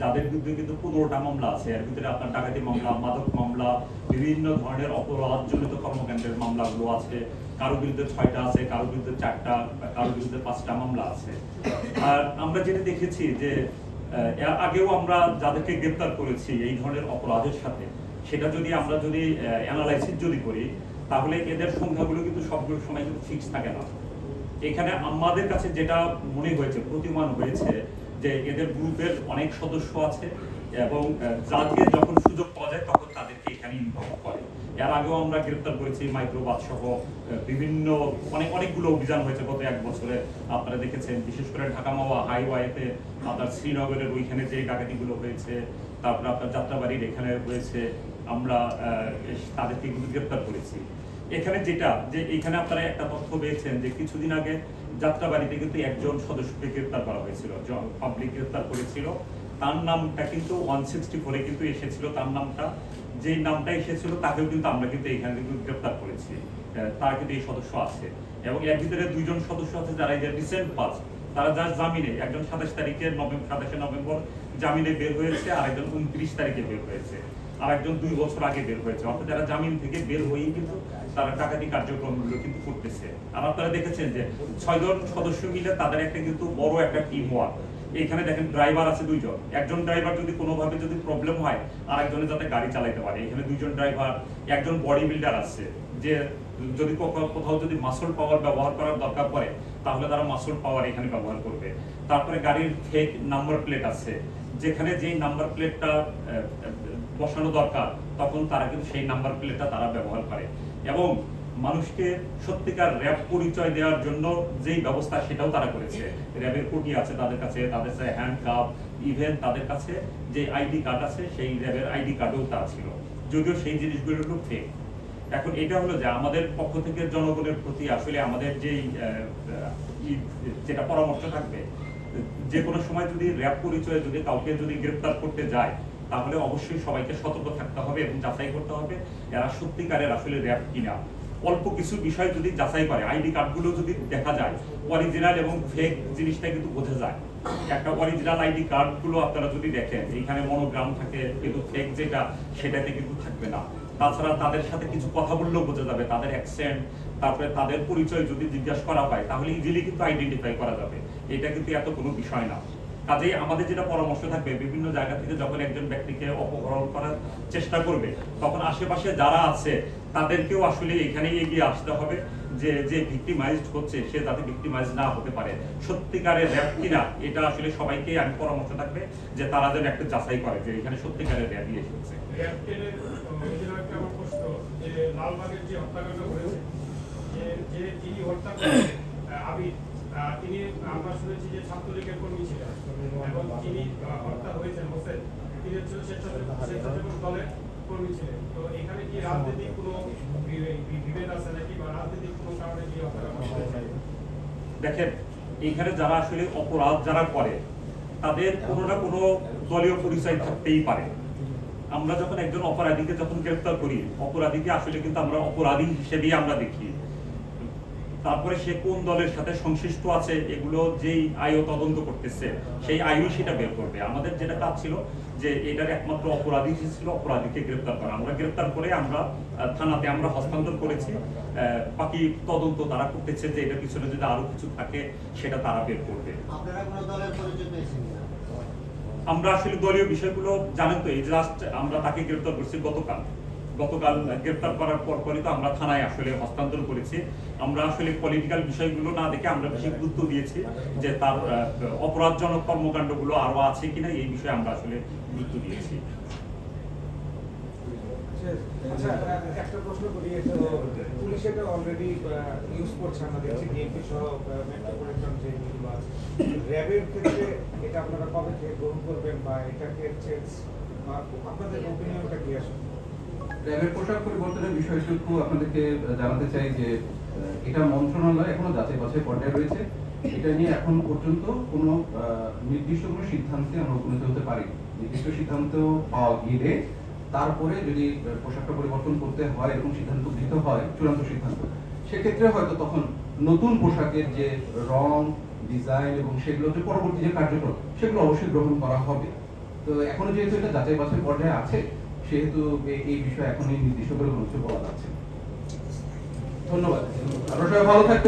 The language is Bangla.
যাদের বিরুদ্ধে কিন্তু পনেরোটা মামলা আছে। এর ভিতরে আপনার ডাকাতি মামলা, মাদক মামলা, বিভিন্ন ধরনের অপরাধজনিত কর্মকাণ্ডের মামলাগুলো আছে। কারও বিরুদ্ধে ছয়টা আছে, কারও বিরুদ্ধে চারটা কারও বিরুদ্ধে পাঁচটা মামলা আছে। আর আমরা যেটা দেখেছি যে এর আগেও আমরা যাদেরকে গ্রেপ্তার করেছি এই ধরনের অপরাধের সাথে, সেটা যদি আমরা যদি অ্যানালাইসিস যদি করি, তাহলে এদের সংখ্যাগুলো কিন্তু সবগুলো সময় কিন্তু ফিক্স থাকে না। এখানে আমাদের কাছে যেটা মনে হয়েছে, প্রতিমান হয়েছে যে এদের গ্রুপের অনেক সদস্য আছে এবং যাদের যখন সুযোগ পাওয়া যায় তখন তাদেরকে এখানে ইনভলভ করে। এর আগেও আমরা গ্রেপ্তার করেছি মাইক্রোবাস সহ বিভিন্ন, অনেক, অনেকগুলো অভিযান হয়েছে গত এক বছরে। আপনারা দেখেছেন, বিশেষ করে ঢাকা মাওয়া হাইওয়েতে, আপনার শ্রীনগরের ওইখানে যে ডাকাতিগুলো হয়েছে, তারপরে আপনার যাত্রাবাড়ির এখানে হয়েছে, আমরা তাদেরকে গ্রেপ্তার করেছি। এখানে যেটা, যে এখানে আপনারা একটা তথ্য পেয়েছেন যে কিছুদিন আগে যাত্রাবাড়িতে কিন্তু একজন সদস্যকে গ্রেপ্তার করা হয়েছিল পাবলিক গ্রেপ্তার করেছিল। তার নামটা কিন্তু ওয়ান সিক্সটি ফোরে কিন্তু এসেছিল, তার নামটা, যেই নামটা এসেছিল তাকেও কিন্তু আমরা কিন্তু এখানে কিন্তু গ্রেপ্তার করেছি। তার কিন্তু এই সদস্য আছে এবং এর ভিতরে দুইজন সদস্য আছে যারা যে রিসেন্ট পাস তারা যার জামিনে, একজন সাতাশ তারিখে নভেম্বর, সাতাশে নভেম্বর জামিনে বের হয়েছে আর একজন উনত্রিশ তারিখে বের হয়েছে। আর একজন দুই বছর আগে বের হয়েছে। অর্থাৎ যারা জামিন থেকে বের হয়েই কিন্তু তারা ডাকাতি কার্যক্রমগুলো কিন্তু করতেছে। আর আপনারা দেখেছেন যে ছয়জন সদস্য মিলে তাদের একটা কিন্তু বড় একটা টিম ওয়ার্ক এখানে দেখেন ড্রাইভার আছে দুইজন। একজন ড্রাইভার যদি কোনোভাবে যদি প্রবলেম হয় আর একজনের যাতে গাড়ি চালাইতে পারে। এখানে দুইজন ড্রাইভার একজন বডি বিল্ডার আছে। যে যদি কোথাও যদি মাসল পাওয়ার ব্যবহার করার দরকার পড়ে, তাহলে তারা মাসল পাওয়ার এখানে ব্যবহার করবে। তারপরে গাড়ির ফেক নাম্বার প্লেট আছে। যেখানে যেই নাম্বার প্লেটটা বসানো দরকার, তখন তারা কিন্তু সেই নাম্বার প্লেটটা তারা ব্যবহার করে। এবং মানুষকে সত্যিকার র্যাব পরিচয় দেওয়ার জন্য যেই ব্যবস্থা সেটাও তারা করেছে। র্যাবের কোটি আছে তাদের কাছে তাদের কাছে হ্যান্ড কাপ ইভেন তাদের কাছে যে আইডি কার্ড আছে, সেই র্যাবের আইডি কার্ডও তার ছিল। যদিও সেই জিনিসগুলো একটু ফেক এখন এটা হলো যে আমাদের পক্ষ থেকে জনগণের প্রতি আসলে আমাদের যেই যেটা পরামর্শ থাকবে যে কোনো সময় যদি র্যাব পরিচয়ে যদি কাউকে যদি গ্রেপ্তার করতে যায়, তাহলে অবশ্যই সবাইকে সতর্ক থাকতে হবে এবং যাচাই করতে হবে এরা সত্যিকারের আসলে র্যাব কিনা। অল্প কিছু বিষয় যদি যাচাই করে, আইডি কার্ডগুলো যদি দেখা যায় অরিজিনাল এবং ফেক জিনিসটা কিন্তু বোঝা যায়। একটা অরিজিনাল আইডি কার্ডগুলো আপনারা যদি দেখেন, এখানে মনোগ্রাম থাকে, কিন্তু ফেক যেটা, সেটাতে কিন্তু থাকবে না। তাছাড়া তাদের সাথে কিছু কথা বললেও বোঝা যাবে, তাদের অ্যাকসেন্ট তারপরে তাদের পরিচয় যদি জিজ্ঞাসা করা হয়, তাহলে ইজিলি কিন্তু আইডেন্টিফাই করা যাবে। এটা কিন্তু এত কোনো বিষয় না। কাজেই আমাদের যেটা পরামর্শ থাকবে বিভিন্ন জায়গা থেকে যখন একজন ব্যক্তিকে অপহরণ করার চেষ্টা করবে তখন আশেপাশে যারা আছে তাদেরকেও আসলে এখানে এগিয়ে আসতে হবে যে যে ভিক্টিমাইজড হচ্ছে সে যাতে ভিক্টিমাইজ না হতে পারে। সত্যিকারের র্যাব কিনা এটা আসলে সবাইকে আমি পরামর্শ থাকবে যে তারা যেন একটা যাচাই করে যে এখানে সত্যিকারের র্যাবই এসেছে। যে যে হত্যা আবিদ আহ, তিনি আমরা শুনেছি যে ছাত্রলীগের কর্মী ছিলেন। হত্যা হয়েছেন হোসেন তিনি স্বেচ্ছাসেবক দলের কর্মী ছিলেন তো এখানে কি রাজনৈতিক কোনো বিভেদ আছে নাকি বা রাজনৈতিক কোনো কারণে কি দেখেন যারা আসলে অপরাধ যারা করে, তাদের কোনো না কোনো দলীয় পরিচয় থাকতেই পারে। আমরা যখন একজন অপরাধীকে যখন গ্রেফতার করি, অপরাধীকে আসলে কিন্তু আমরা অপরাধী হিসেবেই আমরা দেখি। তারপরে সে কোন দলের সাথে সংশ্লিষ্ট আছে এগুলো যেই আয়ও তদন্ত করতেছে সেই আয়ই সেটা বের করবে। আমাদের যেটা কাজ ছিল যে এটার একমাত্র অপরাধী ছিল অপরাধীকে গ্রেফতার করা। আমরা গ্রেফতার করে আমরা থানাতে আমরা হস্তান্তর করেছি। বাকি তদন্ত তারা করতেছে যে এটার পিছনে যদি আরও কিছু থাকে সেটা তারা বের করবে? আমরা আসলে দলীয় বিষয়গুলো জানেন তো এই জাস্ট আমরা তাকে গ্রেফতার করছি গতকাল। গতকাল গ্রেফতার করার পর পরই তো আমরা থানায় আসলে হস্তান্তর করেছি। আমরা আসলে পলিটিক্যাল বিষয়গুলো না দেখে আমরা বেশি গুরুত্ব দিয়েছি যে তার অপরাধজনক কর্মকাণ্ডগুলো আরও আছে কিনা এই বিষয়ে আমরা আসলে গুরুত্ব দিয়েছি। আচ্ছা একটা বা এটাকে আপনাদের ওপিনিয়নটা কি আসলে? র্যাবের পোশাক পরিবর্তনের বিষয়টুকু আপনাদেরকে জানাতে চাই যে এটা মন্ত্রণালয় এখনও যাচাই বাছাই পর্যায়ে রয়েছে। এটা নিয়ে এখন পর্যন্ত কোনো নির্দিষ্ট কোনো সিদ্ধান্তে আমরা উপনীত হতে পারি নির্দিষ্ট সিদ্ধান্ত পাওয়া তারপরে যদি পোশাকটা পরিবর্তন করতে হয়, এরকম সিদ্ধান্ত দিতে হয়, চূড়ান্ত সিদ্ধান্ত, সেক্ষেত্রে হয়তো তখন নতুন পোশাকের যে রং, ডিজাইন এবং সেগুলো যে পরবর্তী যে কার্যক্রম, সেগুলো অবশ্যই গ্রহণ করা হবে। তো এখনও যেহেতু এটা যাচাই বাছাই পর্যায়ে আছে সেহেতু এই বিষয়ে এখনই নির্দিষ্ট করে কিছু বলা যাচ্ছে ধন্যবাদ। আপনারা সবাই ভালো থাকবেন।